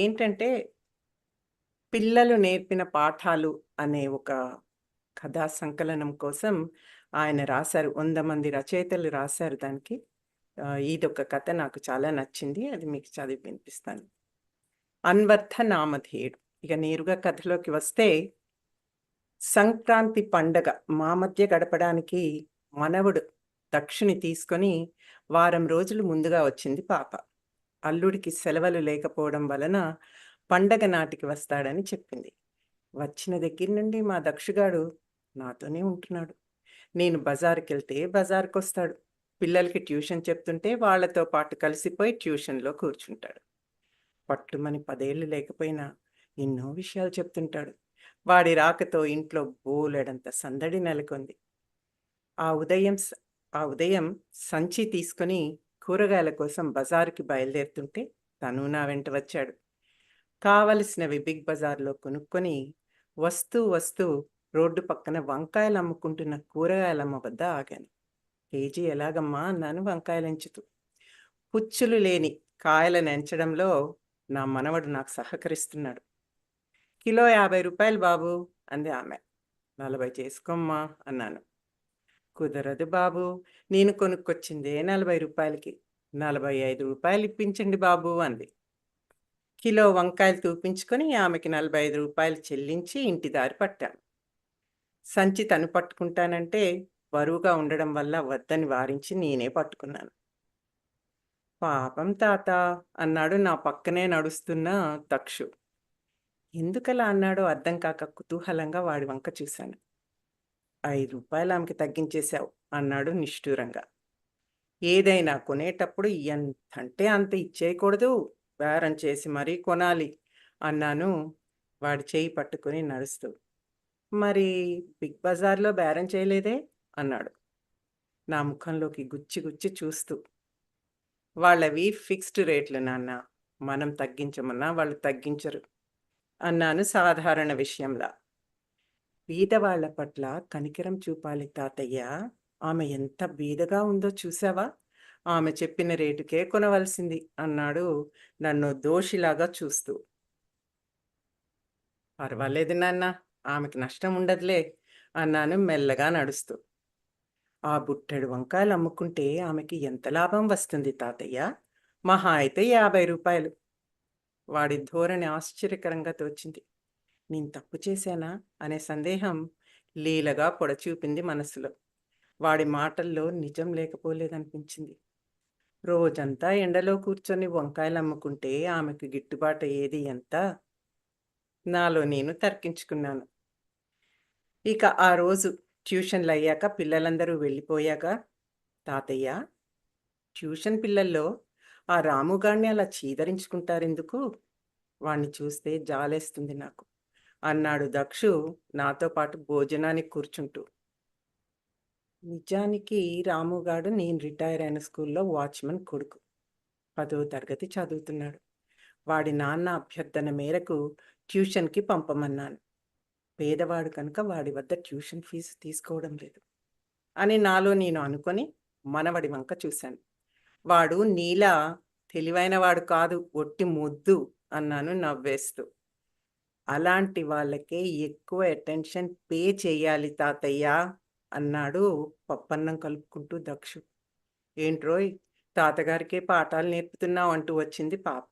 ఏంటంటే, పిల్లలు నేర్పిన పాఠాలు అనే ఒక కథా సంకలనం కోసం ఆయన రాశారు. వంద మంది రచయితలు రాశారు దానికి. ఇదొక కథ నాకు చాలా నచ్చింది. అది మీకు చదివి వినిపిస్తాను. 'అన్వర్థ నామధేయుడు' ఇక నేరుగా కథలోకి వస్తే సంక్రాంతి పండగ మా మధ్య గడపడానికి మనవడు దక్షిణి తీసుకొని వారం రోజులు ముందుగా వచ్చింది పాప. అల్లుడికి సెలవులు లేకపోవడం వలన పండగ నాటికి వస్తాడని చెప్పింది. వచ్చిన దగ్గర నుండి మా దక్షుగాడు నాతోనే ఉంటున్నాడు. నేను బజారుకెళ్తే బజారుకొస్తాడు. పిల్లలకి ట్యూషన్ చెప్తుంటే వాళ్ళతో పాటు కలిసిపోయి ట్యూషన్‌లో కూర్చుంటాడు. పట్టుమని పదేళ్ళు లేకపోయినా ఎన్నో విషయాలు చెప్తుంటాడు. వాడి రాకతో ఇంట్లో బోలెడంత సందడి నెలకొంది. ఆ ఉదయం ఆ ఉదయం సంచి తీసుకొని కూరగాయల కోసం బజారుకి బయలుదేరుతుంటే తను నా వెంట వచ్చాడు. కావలసినవి బిగ్ బజార్‌లో కొనుక్కొని వస్తూ వస్తూ రోడ్డు పక్కన వంకాయలు అమ్ముకుంటున్న కూరగాయలమ్మ వద్ద ఆగాను. కేజీ ఎలాగమ్మా అన్నాను వంకాయలంచుతూ పుచ్చులు లేని కాయలను ఎంచడంలో నా మనవడు నాకు సహకరిస్తున్నాడు. కిలో యాభై రూపాయలు బాబూ అంది ఆమె. 40 చేసుకోమ్మా అన్నాను. కుదరదు బాబు నేను కొనుక్కొచ్చిందే నలభై రూపాయలకి నలభై ఐదు రూపాయలు ఇప్పించండి బాబు అంది. కిలో వంకాయలు తూపించుకొని ఆమెకి నలభై ఐదు రూపాయలు చెల్లించి ఇంటి దారి పట్టాను. సంచి తను పట్టుకుంటానంటే బరువుగా ఉండడం వల్ల వద్దని వారించి నేనే పట్టుకున్నాను. పాపం తాత అన్నాడు నా పక్కనే నడుస్తున్న తక్షు ఎందుకలా అన్నాడో అర్థం కాక కుతూహలంగా వాడి వంక చూశాను. ఐదు రూపాయలు ఆమెకి తగ్గించేశావు అన్నాడు నిష్ఠూరంగా. ఏదైనా కొనేటప్పుడు ఎంతంటే అంత ఇచ్చేయకూడదు. బేరం చేసి మరీ కొనాలి అన్నాను వాడి చేయి పట్టుకొని నడుస్తూ. మరి బిగ్ బజార్‌లో బేరం చేయలేదే అన్నాడు. నా ముఖంలోకి గుచ్చి గుచ్చి చూస్తూ. వాళ్ళవి ఫిక్స్డ్ రేట్లు నాన్న మనం తగ్గించమన్నా వాళ్ళు తగ్గించరు అన్నాను సాధారణ విషయంలా. బీదవాళ్ళ పట్ల కనికరం చూపాలి తాతయ్య. ఆమె ఎంత బీదగా ఉందో చూశావా? ఆమె చెప్పిన రేటుకే కొనవలసింది అన్నాడు నన్ను దోషిలాగా చూస్తూ. పర్వాలేదు నాన్నా. ఆమెకి నష్టం ఉండదులే అన్నాను మెల్లగా నడుస్తూ. ఆ బుట్టెడు వంకాయలు అమ్ముకుంటే ఆమెకి ఎంత లాభం వస్తుంది తాతయ్య? మహా అయితే యాభై రూపాయలు వాడి ధోరణి ఆశ్చర్యకరంగా తోచింది. నేను తప్పు చేశానా అనే సందేహం లీలగా పొడచూపింది మనసులో. వాడి మాటల్లో నిజం లేకపోలేదనిపించింది. రోజంతా ఎండలో కూర్చొని వంకాయలు అమ్ముకుంటే ఆమెకు గిట్టుబాటు అయ్యేది ఎంత? నాలో నేను తర్కించుకున్నాను. ఇక ఆ రోజు ట్యూషన్లు అయ్యాక పిల్లలందరూ వెళ్ళిపోయాక తాతయ్య ట్యూషన్ పిల్లల్లో ఆ రాముగాడిని అలా చీదరించుకుంటారెందుకు? వాణ్ణి చూస్తే జాలేస్తుంది నాకు అన్నాడు దక్షు నాతో పాటు భోజనానికి కూర్చుంటూ. నిజానికి రాముగాడు నేను రిటైర్ అయిన స్కూల్‌లో వాచ్మెన్ కొడుకు. పదో తరగతి చదువుతున్నాడు. వాడి నాన్న అభ్యర్థన మేరకు ట్యూషన్‌కి పంపమన్నాను. పేదవాడు కనుక వాడి వద్ద ట్యూషన్ ఫీజు తీసుకోవడం లేదు. అని నాలో నేను అనుకొని మనవడి వంక చూశాను. వాడు నీలా తెలివైనవాడు కాదు ఒట్టి మొద్దు అన్నాను నవ్వేస్తూ. అలాంటి వాళ్ళకే ఎక్కువ అటెన్షన్ పే చేయాలి తాతయ్య అన్నాడు పప్పన్నం కలుపుకుంటూ దక్షు. ఏంట్రోయ్ తాతగారికే పాఠాలు నేర్పుతున్నావు అంటూ వచ్చింది పాప.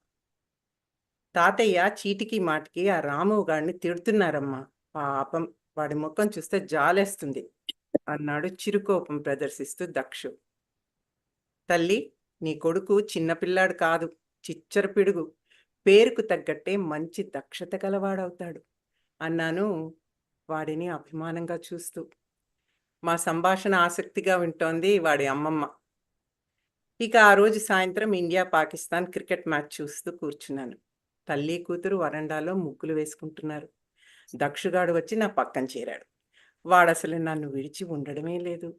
తాతయ్య చీటికి మాటికి ఆ రాముగాడిని తిడుతున్నారమ్మా. పాపం వాడి ముఖం చూస్తే జాలేస్తుంది అన్నాడు చిరుకోపం ప్రదర్శిస్తూ దక్షు. తల్లి నీ కొడుకు చిన్న పిల్లాడు కాదు. చిచ్చర పిడుగు. పేరుకు తగ్గట్టే మంచి దక్షత గలవాడవుతాడు అన్నాను వాడిని అభిమానంగా చూస్తూ. మా సంభాషణ ఆసక్తిగా వింటోంది వాడి అమ్మమ్మ. ఇక ఆ రోజు సాయంత్రం ఇండియా పాకిస్తాన్ క్రికెట్ మ్యాచ్ చూస్తూ కూర్చున్నాను. తల్లీ కూతురు వరండాలో ముగ్గులు వేసుకుంటున్నారు. దక్షుగాడు వచ్చి నా పక్కన చేరాడు. వాడసలు నన్ను విడిచి ఉండడమే లేదు.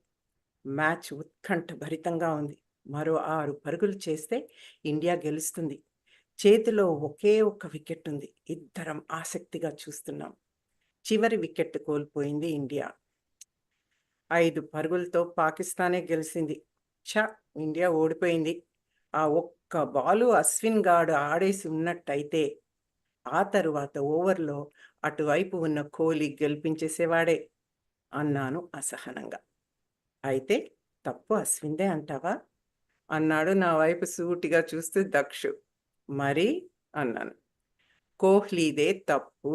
మ్యాచ్ ఉత్కంఠభరితంగా ఉంది. మరో ఆరు పరుగులు చేస్తే ఇండియా గెలుస్తుంది. చేతిలో ఒకే ఒక్క వికెట్ ఉంది. ఇద్దరం ఆసక్తిగా చూస్తున్నాం. చివరి వికెట్ కోల్పోయింది ఇండియా. ఐదు పరుగులతో పాకిస్తానే గెలిచింది ఛ! ఇండియా ఓడిపోయింది. ఆ ఒక్క బాలు అశ్విన్ గాడు ఆడేసి ఉన్నట్టయితే ఆ తరువాత ఓవర్‌లో అటువైపు ఉన్న కోహ్లీ గెలిపించేసేవాడే అన్నాను అసహనంగా. అయితే తప్పు అశ్విందే అంటావా? అన్నాడు నా వైపు సూటిగా చూస్తూ దక్షు. మరి? అన్నాను. కోహ్లీదే తప్పు.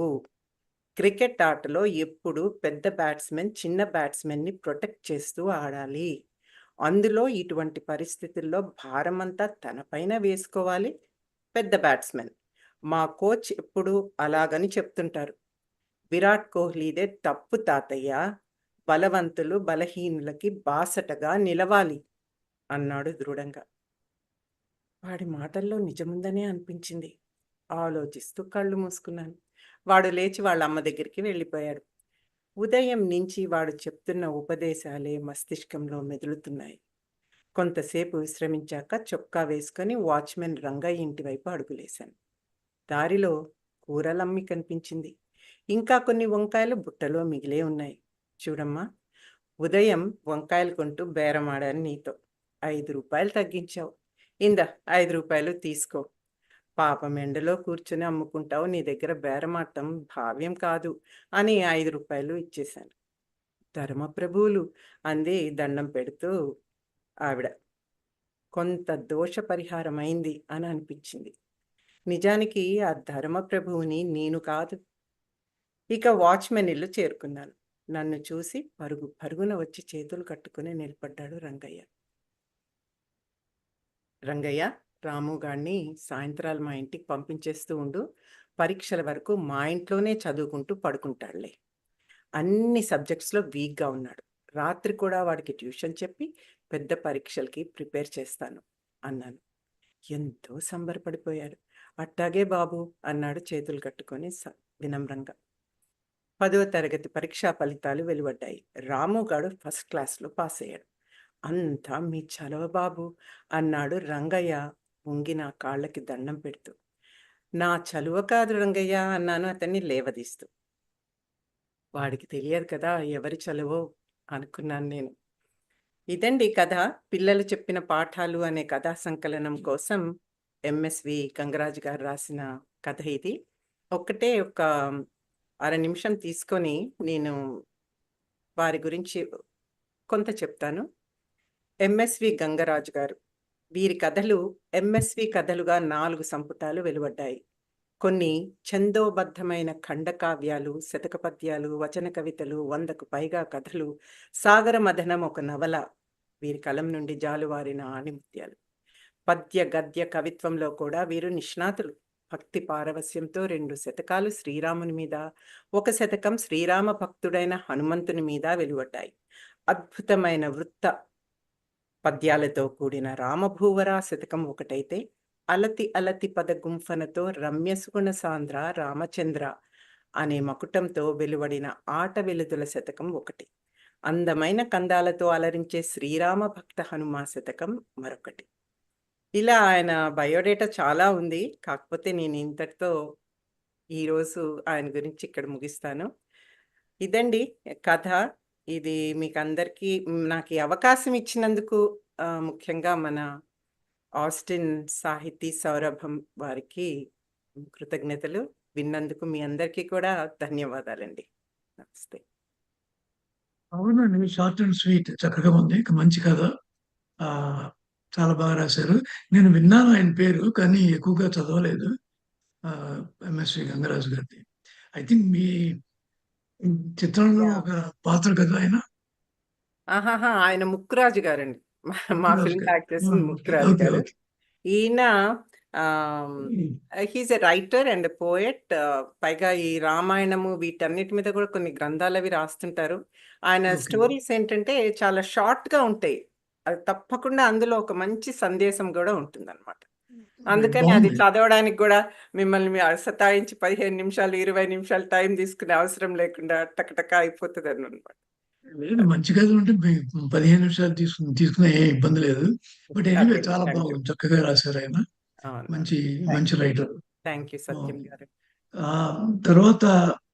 క్రికెట్ ఆటలో ఎప్పుడు పెద్ద బ్యాట్స్‌మెన్ చిన్న బ్యాట్స్‌మెన్‌ని ప్రొటెక్ట్ చేస్తూ ఆడాలి. అందులో ఇటువంటి పరిస్థితుల్లో భారమంతా తనపైన వేసుకోవాలి పెద్ద బ్యాట్స్‌మెన్. మా కోచ్ ఎప్పుడు అలాగని చెప్తుంటారు. విరాట్ కోహ్లీదే తప్పు తాతయ్య. బలవంతులు బలహీనులకి బాసటగా నిలవాలి అన్నాడు దృఢంగా. వాడి మాటల్లో నిజముందనే అనిపించింది. ఆలోచిస్తూ కళ్ళు మూసుకున్నాను. వాడు లేచి వాళ్ళ అమ్మ దగ్గరికి వెళ్ళిపోయాడు. ఉదయం నుంచి వాడు చెప్తున్న ఉపదేశాలే మస్తిష్కంలో మెదులుతున్నాయి. కొంతసేపు విశ్రమించాక చొక్కా వేసుకొని వాచ్‌మెన్ రంగయ్య ఇంటివైపు అడుగులేశాను. దారిలో కూరలమ్మి కనిపించింది. ఇంకా కొన్ని వంకాయలు బుట్టలో మిగిలే ఉన్నాయి. చూడమ్మా! ఉదయం వంకాయలు కొంటూ బేరమాడాను నీతో. ఐదు రూపాయలు తగ్గించావు. ఇందా ఐదు రూపాయలు తీసుకో. పాపం ఎండలో కూర్చొని అమ్ముకుంటావు. నీ దగ్గర బేరమాటం భావ్యం కాదు అని ఐదు రూపాయలు ఇచ్చేశాను. ధర్మప్రభువులు అంది దండం పెడుతూ ఆవిడ. కొంత దోష పరిహారం అయింది అని అనిపించింది. నిజానికి ఆ ధర్మప్రభువుని నేను కాదు. ఇక వాచ్‌మెన్ ఇల్లు చేరుకున్నాను. నన్ను చూసి పరుగు పరుగున వచ్చి చేతులు కట్టుకుని నిలబడ్డాడు రంగయ్య. రంగయ్య, రాముగాడిని సాయంత్రాలు మా ఇంటికి పంపించేస్తూ ఉండు. పరీక్షల వరకు మా ఇంట్లోనే చదువుకుంటూ పడుకుంటాడులే. అన్ని సబ్జెక్ట్స్‌లో వీక్‌గా ఉన్నాడు. రాత్రి కూడా వాడికి ట్యూషన్ చెప్పి పెద్ద పరీక్షలకి ప్రిపేర్ చేస్తాను అన్నాను. ఎంతో సంబరపడిపోయాడు. అట్టాగే బాబు అన్నాడు చేతులు కట్టుకొని స వినమ్రంగా. పదవ తరగతి పరీక్షా ఫలితాలు వెలువడ్డాయి. రాముగాడు ఫస్ట్ క్లాస్‌లో పాస్ అయ్యాడు అంతా మీ చలవ బాబు అన్నాడు రంగయ్య ఉంగి నా కాళ్ళకి దండం పెడుతూ. నా చలువ కాదు రంగయ్య అన్నాను అతన్ని లేవదీస్తూ. వాడికి తెలియదు కదా ఎవరి చలువో అనుకున్నాను నేను. ఇదండి కథ. పిల్లలు చెప్పిన పాఠాలు అనే కథా సంకలనం కోసం ఎంఎస్‌వి గంగరాజు గారు రాసిన కథ ఇది. ఒక్కటే ఒక అర నిమిషం తీసుకొని నేను వారి గురించి కొంత చెప్తాను. ఎంఎస్‌వి గంగరాజు గారు. వీరి కథలు ఎంఎస్‌వి కథలుగా నాలుగు సంపుటాలు వెలువడ్డాయి. కొన్ని ఛందోబద్ధమైన ఖండకావ్యాలు, శతక పద్యాలు, వచన కవితలు, వందకు పైగా కథలు, సాగర మథనం ఒక నవల వీరి కలం నుండి జాలువారిన ఆణిముత్యాలు. పద్య, గద్య కవిత్వంలో కూడా వీరు నిష్ణాతులు. భక్తి పారవస్యంతో రెండు శతకాలు శ్రీరాముని మీద, ఒక శతకం శ్రీరామ భక్తుడైన హనుమంతుని మీద వెలువడ్డాయి. అద్భుతమైన వృత్త పద్యాలతో కూడిన రామభూవరా శతకం ఒకటైతే, అలతి అలతి పద గుంఫనతో రమ్యసుగుణ సాంద్ర రామచంద్ర అనే మకుటంతో వెలువడిన ఆట వెలుదుల శతకం ఒకటి. అందమైన కందాలతో అలరించే శ్రీరామ భక్త హనుమ శతకం మరొకటి. ఇలా ఆయన బయోడేటా చాలా ఉంది. కాకపోతే నేను ఇంతటితో ఈరోజు ఆయన గురించి ఇక్కడ ముగిస్తాను. ఇదండి కథ. ఇది మీకు అందరికీ నాకు ఈ అవకాశం ఇచ్చినందుకు ముఖ్యంగా మన ఆస్టిన్ సాహితీ సౌరభం వారికి కృతజ్ఞతలు. విన్నందుకు మీ అందరికీ కూడా ధన్యవాదాలండి. నమస్తే. అవునండి. షార్ట్ అండ్ స్వీట్ చక్కగా ఉంది. మంచి కథ. చాలా బాగా రాశారు. నేను విన్నాను ఆయన పేరు. కానీ ఎక్కువగా చదవలేదు. ఎంఎస్‌వి గంగరాజు గారిది. ఐ థింక్ మీ చిత్రంలో! ఒక పాత్ర కదా ఆయన? ఆహాహా! ఆయన ముక్కురాజు గారండి. మా మా ముక్కురాజు ఫిల్మ్‌లో గారు. యాక్ట్ చేసిన. ముక్కురాజు. గారు. ఈయన ఆహ్, హ్మ్. He is a writer and poet. పైగా ఈ రామాయణము వీటన్నిటి మీద కూడా కొన్ని గ్రంథాలవి రాస్తుంటారు. ఆయన. స్టోరీస్ ఏంటంటే చాలా షార్ట్‌గా ఉంటాయి. అది తప్పకుండా అందులో ఒక మంచి సందేశం గూడా ఉంటుందనమాట. అందుకని అది. చదవడానికి గూడా మిమ్మల్ని మీ సతాయించి 15 నిమిషాలు, 20 నిమిషాలు టైం తీసుకునే అవసరం లేకుండా టకటక అయిపోతదనమాట. లేదు మంచి కథలు ఉంటే మీ 15 నిమిషాలు తీసుకుని తీసుకున్నా ఏ ఇబ్బంది లేదు. But anyway. చాలా యూ. బాగుంది. చక్కగా రాశారు ఆయన. మంచి మంచి. రైటర్. Thank you Satyam. గారు. ఆహ్, తర్వాత